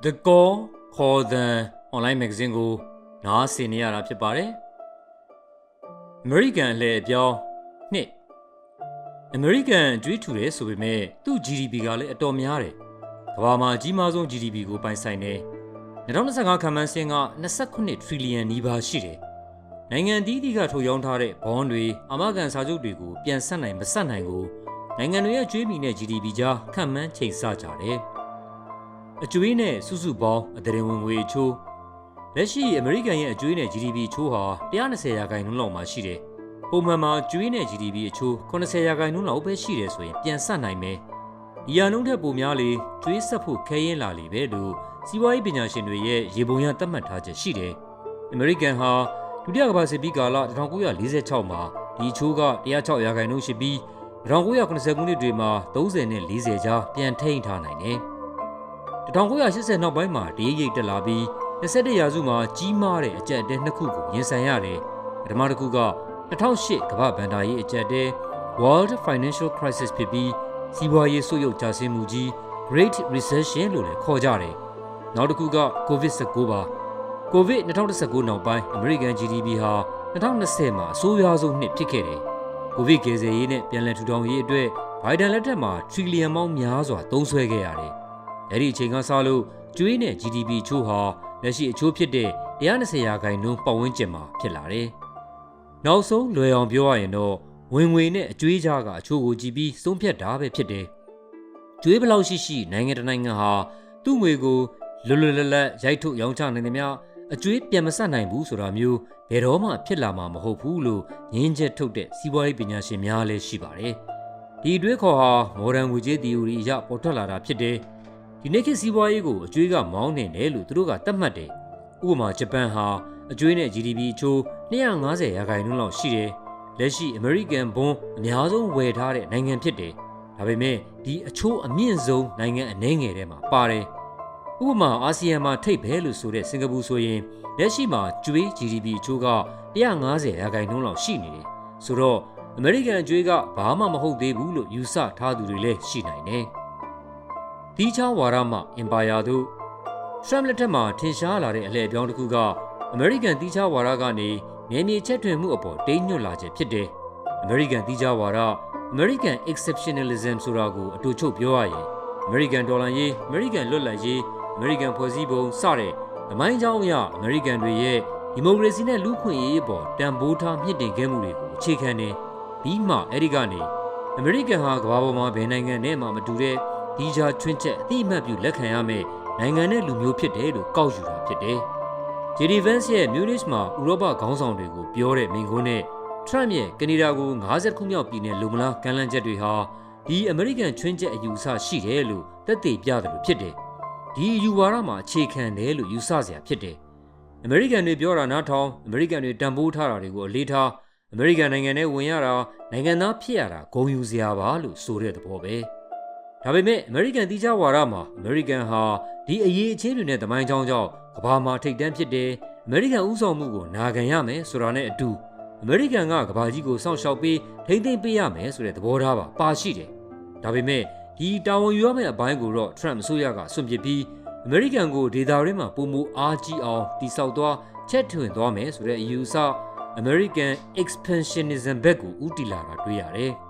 The Call for the Online Magazine ကိုနားဆင်နေရတာဖြစ်ပါတယ်။ American အလှည့်အပြောင်းနှစ် American ကျွေးထူတယ်ဆိုပေမဲ့သူ့ GDP ကလည်းအတော်များတယ်။ကမ္ဘာမှာအကြီးမားဆုံး GDP ကိုပိုင်ဆိုင်တယ်။2025ခံမှန်းစင်းက29 trillion နီးပါးရှိတယ်။နိုင်ငံအသီးသီးကထုတ်ရောင်းထားတဲ့ဘွန်တွေအမကန်စာချုပ်တွေကိုပြန်ဆက်နိုင်မဆက်နိုင်ကိုနိုင်ငံတွေရဲ့ကျွေးမီနဲ့ GDP ကြားခံမှန်းချိန်ဆကြတယ်။ အကျွေးနဲ့စုစုပေါင်းအတရင်ဝင်ငွေအချိုးလက်ရှိအမေရိကန်ရဲ့အကျွေးနဲ့ GDP အချိုးဟာ120ရာခိုင်နှုန်းလောက်မှရှိတယ်။ပုံမှန်မှာကျွေးနဲ့ GDP အချိုး80ရာခိုင်နှုန်းလောက်ပဲရှိတယ်ဆိုရင်ပြန်ဆက်နိုင်မယ်။ဒီရာနှုန်းထက်ပိုများလေကျွေးဆက်ဖို့ခဲရင်လာလေပဲလို့စီးပွားရေးပညာရှင်တွေရဲ့ရေပုံရသတ်မှတ်ထားချက်ရှိတယ်။အမေရိကန်ဟာဒုတိယကမ္ဘာစစ်ပြီးကာလ1946မှာဒီအချိုးက106ရာခိုင်နှုန်းရှိပြီး1990ခုနှစ်တွေမှာ30နဲ့40ကြားပြန်ထိန်းထားနိုင်တယ်။ 1980နောက်ပိုင်းမှာတရိပ်ရိပ်တက်လာပြီး21ရာစုမှာကြီးမားတဲ့အကြက်အတဲနှစ်ခုကိုရင်ဆိုင်ရတယ်။ပထမတစ်ခုက2008ကမ္ဘာဗန်ဒါရေးအကြက်အတဲ World Financial Crisis ဖြစ်ပြီးစီးပွားရေးဆုတ်ယုတ်ကျဆင်းမှုကြီး Great Recession လို့လည်းခေါ်ကြတယ်။နောက်တစ်ခုက COVID-19 ပါ။ COVID 2019နောက်ပိုင်း American GDP ဟာ2020မှာအဆိုးရွားဆုံးနှစ်ဖြစ်ခဲ့တယ်။ COVID ကေဇယ်ရေးနဲ့ပြန်လည်ထူထောင်ရေးအတွက်ဘိုင်ဒန်လက်ထက်မှာထရီလီယံပေါင်းများစွာသုံးစွဲခဲ့ရတယ်။ အဲဒီအချိန်ကစလို့ကျွေးနဲ့ GDP အချိုးဟာလက်ရှိအချိုးဖြစ်တဲ့120ရာခိုင်နှုန်းပတ်ဝန်းကျင်မှာဖြစ်လာတယ်။နောက်ဆုံးလွယ်အောင်ပြောရရင်တော့ဝင်ငွေနဲ့အကျွေးကြားကအချိုးကိုကြည့်ပြီးဆုံးဖြတ်တာပဲဖြစ်တယ်။ကျွေးဘလောက်ရှိရှိနိုင်ငံတနိုင်ငံဟာသူ့ငွေကိုလွတ်လွတ်လပ်လပ်ရိုက်ထုတ်ရောင်းချနိုင်သမျှအကျွေးပြန်မဆက်နိုင်ဘူးဆိုတာမျိုးဘယ်တော့မှဖြစ်လာမှာမဟုတ်ဘူးလို့ငင်းချက်ထုတ်တဲ့စီးပွားရေးပညာရှင်များလည်းရှိပါတယ်။ဒီအတွေးခေါ်ဟာမော်ဒန်ငွေကြေးသီအိုရီအရပေါ်ထွက်လာတာဖြစ်တယ်။ ဒီနေ့ခေတ်စီးပွားရေးကိုအကျွေးကမောင်းနေတယ်လို့သူတို့ကသတ်မှတ်တယ်။ဥပမာဂျပန်ဟာအကျွေးနဲ့ GDP အချိုး250ရာခိုင်နှုန်းလောက်ရှိတယ်။လက်ရှိ American ဘွန်းအများဆုံးဝယ်ထားတဲ့နိုင်ငံဖြစ်တယ်။ဒါပေမဲ့ဒီအချိုးအမြင့်ဆုံးနိုင်ငံအနည်းငယ်ထဲမှာပါတယ်။ဥပမာအာဆီယံမှာထိပ်ပဲလို့ဆိုတဲ့စင်ကာပူဆိုရင်လက်ရှိမှာကျွေး GDP အချိုးက150ရာခိုင်နှုန်းလောက်ရှိနေတယ်။ဆိုတော့အမေရိကန်အကျွေးကဘာမှမဟုတ်သေးဘူးလို့ယူဆထားသူတွေလည်းရှိနိုင်တယ်။ ဒီချောင်းဝါရမှအင်ပါယာတို့ထရမ်လက်ထက်မှာထင်ရှားလာတဲ့အလှည့်အပြောင်းတစ်ခုကအမေရိကန်တီးခြားဝါဒကနေနေမြေချက်ထွင်မှုအပေါ်တိမ်ညွတ်လာခြင်းဖြစ်တယ်။အမေရိကန်တီးခြားဝါဒ American Exceptionalism ဆိုတာကိုအတူချုပ်ပြောရရင် American ဒေါ်လာရေး American လွတ်လပ်ရေး American ဖွဲ့စည်းပုံစတဲ့သမိုင်းကြောင်းအရ American တွေရဲ့ဒီမိုကရေစီနဲ့လူ့ခွင့်ရေးပေါ်တန်ဖိုးထားမြင့်တင်ခဲ့မှုတွေကိုအခြေခံနေပြီးမှအဲ့ဒီကနေ American ဟာကမ္ဘာပေါ်မှာဘယ်နိုင်ငံနဲ့မှမတူတဲ့ ဒီဂျာချွင်းချက်အတိအမှတ်ပြုလက်ခံရမယ့်နိုင်ငံနဲ့လူမျိုးဖြစ်တယ်လို့ကောက်ယူတာဖြစ်တယ်။ JD Vance ရဲ့ Munich မှာဥရောပခေါင်းဆောင်တွေကိုပြောတဲ့မိန့်ခွန်းနဲ့ Trump ရဲ့ကနေဒါကို50ခုမြောက်ပြည်နယ်လုံမလားကမ်းလှမ်းချက်တွေဟာဒီ American ချွင်းချက်အယူအဆရှိတယ်လို့သက်သေပြတယ်လို့ဖြစ်တယ်။ဒီယူဝါဒမှာအခြေခံတယ်လို့ယူဆစရာဖြစ်တယ်။ American တွေပြောတာနားထောင် American တွေတန်ဖိုးထားတာတွေကိုအလေးထား American နိုင်ငံထဲဝင်ရတာနိုင်ငံသားဖြစ်ရတာဂုဏ်ယူစရာပါလို့ဆိုတဲ့သဘောပဲ။ ဒါပေမဲ့ American တိကျဝါဒမှာ American ဟာဒီအရေးအချင်းတွေနဲ့တမိုင်းချောင်းကြောင့်ကဘာမှာထိတ်တန့်ဖြစ်တယ်။ American ဥဆောင်မှုကိုနာခံရမယ်ဆိုတာနဲ့အတူ American ကကဘာကြီးကိုစောင့်ရှောက်ပြီးထိမ့်သိမ့်ပေးရမယ်ဆိုတဲ့သဘောထားပါပါရှိတယ်။ဒါပေမဲ့ဒီတာဝန်ယူရမယ့်အပိုင်းကိုတော့ Trump အစိုးရကဆွန့်ပစ်ပြီး American ကိုဒေတာရင်းမှာပုံမူအားကြီးအောင်တိစောက်သွားချက်ထွင်သွားမယ်ဆိုတဲ့အယူအဆ American expansionism ဘက်ကိုဦးတည်လာတာတွေ့ရတယ်။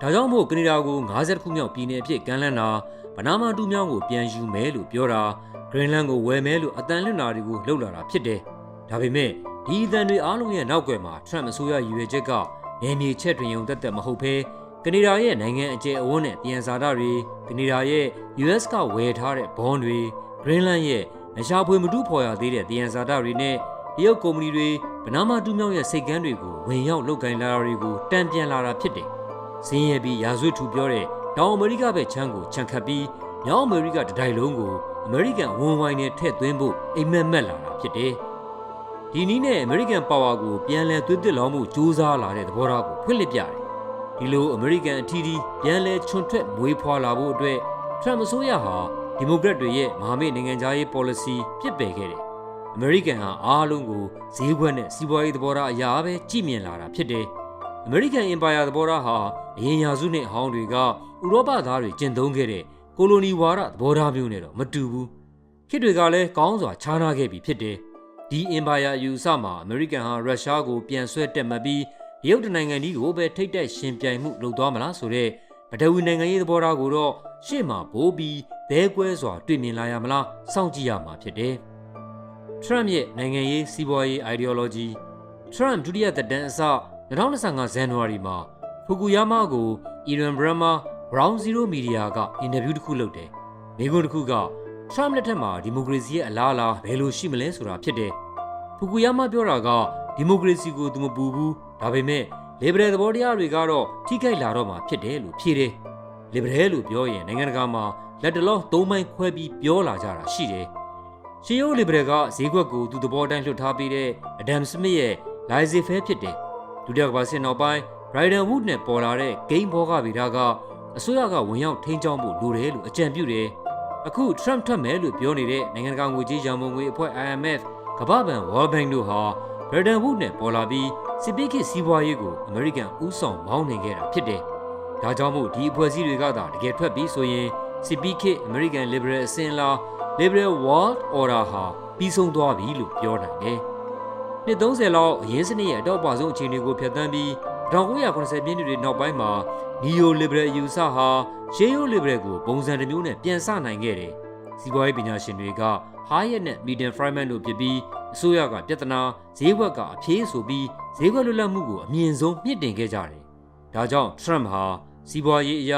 ဒါကြောင့်မို့ကနေဒါကို50ခုမြောက်ပြည်နယ်အဖြစ်ကမ်းလှမ်းတာဗနာမာတူမြောင်းကိုပြန်ယူမယ်လို့ပြောတာ Greenland ကိုဝယ်မယ်လို့အတန်လွတ်နာတွေကိုလှုပ်လာတာဖြစ်တယ်။ဒါပေမဲ့ဒီအတန်တွေအားလုံးရဲ့နောက်ွယ်မှာ Trump အစိုးရရည်ရွယ်ချက်ကနေမြေချက်တွင်ယုံသက်သက်မဟုတ်ဘဲကနေဒါရဲ့နိုင်ငံအကျယ်အဝန်းနဲ့တယံဇာတာတွေကနေဒါရဲ့ US ကဝယ်ထားတဲ့ဘွန်တွေ Greenland ရဲ့အရှာဖွေမတူဖော်ရသေးတဲ့တယံဇာတာတွေနဲ့တရုတ်ကုမ္ပဏီတွေဗနာမာတူမြောက်ရဲ့စိတ်ကမ်းတွေကိုဝင်ရောက်လုပ်ကိုင်လာတာတွေကိုတံပြန်လာတာဖြစ်တယ်။ စင်းရဲပြီးရာဇဝတ်ထူပြောတဲ့တောင်အမေရိကဘက်ချမ်းကိုခြံခတ်ပြီးမြောက်အမေရိကတတိုင်းလုံးကိုအမေရိကန်ဝန်ဝိုင်းနဲ့ထည့်သွင်းဖို့အိမ်မက်မက်လာတာဖြစ်တယ်။ဒီနည်းနဲ့အမေရိကန်ပါဝါကိုပြန်လည်သွေးသွင်းလောင်းမှုစူးစမ်းလာတဲ့သဘောထားကိုဖွင့်လှစ်ပြတယ်။ဒီလိုအမေရိကန်အထီးထီးပြန်လည်ချွန်ထွက်မွေးဖွာလာဖို့အတွက်ထရမ့်အစိုးရဟာဒီမိုကရက်တွေရဲ့မဟာမိတ်နိုင်ငံခြားရေး policy ပြစ်ပယ်ခဲ့တယ်။အမေရိကန်ဟာအားလုံးကိုဈေးကွက်နဲ့စီးပွားရေးသဘောထားအရာပဲကြည့်မြင်လာတာဖြစ်တယ်။ American Empire သဘောထားဟာအရင်ရာစုနှစ်အဟောင်းတွေကဥရောပသားတွေကျင့်သုံးခဲ့တဲ့ကိုလိုနီဝါဒသဘောထားမျိုးနဲ့တော့မတူဘူးခေတ်တွေကလည်းကောင်းစွာခြားနာခဲ့ပြီဖြစ်တယ်ဒီအင်ပါယာအယူအဆမှာအမေရိကန်ဟာရုရှားကိုပြန်ဆွဲတက်မှတ်ပြီးတရုတ်တနိုင်ငံကြီးကိုပဲထိတ်တက်ရှင်ပြိုင်မှုလုပ်သွားမလားဆိုတဲ့ပထဝီနိုင်ငံရေးသဘောထားကိုတော့ရှေ့မှာပိုးပြီးဘဲကွဲစွာတွေ့မြင်လာရမလားစောင့်ကြည့်ရမှာဖြစ်တယ်။ Trump ရဲ့နိုင်ငံရေးစီးပွားရေး ideology Trump ဒုတိယသက်တမ်းအစ 2025ဇန်နဝါရီမှာဖူကူယာမာကို Iran Brahma Ground Zero Media ကအင်တာဗျူးတစ်ခုလုပ်တယ်။မိကုန်းတစ်ခုက Trump လက်ထက်မှာဒီမိုကရေစီရဲ့အလားအလာဘယ်လိုရှိမလဲဆိုတာဖြစ်တယ်။ဖူကူယာမာပြောတာကဒီမိုကရေစီကိုသူမပူဘူးဒါပေမဲ့ liberal သဘောတရားတွေကတော့ထိခိုက်လာတော့မှာဖြစ်တယ်လို့ဖြေတယ်။ liberal လို့ပြောရင်နိုင်ငံတကာမှာလက်တလောသုံးပိုင်းခွဲပြီးပြောလာကြတာရှိတယ်။ရှေးရိုး liberal ကဈေးကွက်ကိုသူသဘောတိုင်းလွှတ်ထားပေးတဲ့ Adam Smith ရဲ့ laissez-faire ဖြစ်တယ်။ ဒုတိယကမ္ဘာစစ်နောက်ပိုင်း Bryden Wood နဲ့ပေါ်လာတဲ့ game ဘောကဗီဒါကအစိုးရကဝင်ရောက်ထိန်းချောင်းဖို့လိုတယ်လို့အကြံပြုတယ်။အခု Trump ထွက်မယ်လို့ပြောနေတဲ့နိုင်ငံတကာငွေကြေးရန်ပုံငွေအဖွဲ့ IMF ကမ္ဘာ့ဘဏ် World Bank တို့ဟာ Bryden Wood နဲ့ပေါ်လာပြီးစစ်ပစ်ခေတ်စီးပွားရေးကိုအမေရိကန်ဥဆောင်မောင်းနှင်ခဲ့တာဖြစ်တယ်။ဒါကြောင့်မို့ဒီအဖွဲ့အစည်းတွေကသာတကယ်ထွက်ပြီးဆိုရင်စစ်ပစ်ခေတ် American Liberal အစဉ်အလာ Liberal World Order ဟာပြီးဆုံးသွားပြီလို့ပြောနိုင်တယ်။ နှစ်30လောက်အရင်စနစ်ရဲ့အတော့အပါဆုံးအခြေအနေကိုဖျက်ဆီးပြီး1980ပြည့်နှစ်တွေနောက်ပိုင်းမှာ Neo Liberal အယူဆဟာရှေးရိုး Liberal ကိုပုံစံတစ်မျိုးနဲ့ပြန်ဆနိုင်ခဲ့တယ်။စီးပွားရေးပညာရှင်တွေက Hayek နဲ့ Milton Friedman တို့ဖြစ်ပြီးအစိုးရကပြဿနာဈေးကွက်ကအဖြေဆိုပြီးဈေးကွက်လွတ်လပ်မှုကိုအမြင့်ဆုံးမြင့်တင်ခဲ့ကြတယ်။ဒါကြောင့် Trump ဟာစီးပွားရေးအရ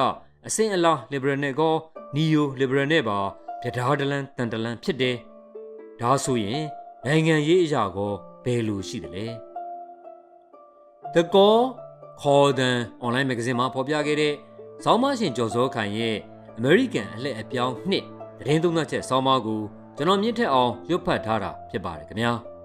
အဆင့်အလား Liberal နဲ့ကော Neo Liberal နဲ့ပါပြဓာတလန်တန်တလန်ဖြစ်တယ်။ဒါဆိုရင်နိုင်ငံရေးအရာကော ဘယ်လိုရှိသလဲ။ The Call ခေါ်တဲ့ online magazine မှာဖော်ပြခဲ့တဲ့ဆောင်းမရှင်ကျော်စောခိုင်ရဲ့ American အလှည့်အပြောင်းနှစ်သတင်းသုံးသပ်ချက်ဆောင်းပါးကိုကျွန်တော်မြင့်ထက်အောင်ရွတ်ဖတ်ထားတာဖြစ်ပါတယ်ခင်ဗျာ။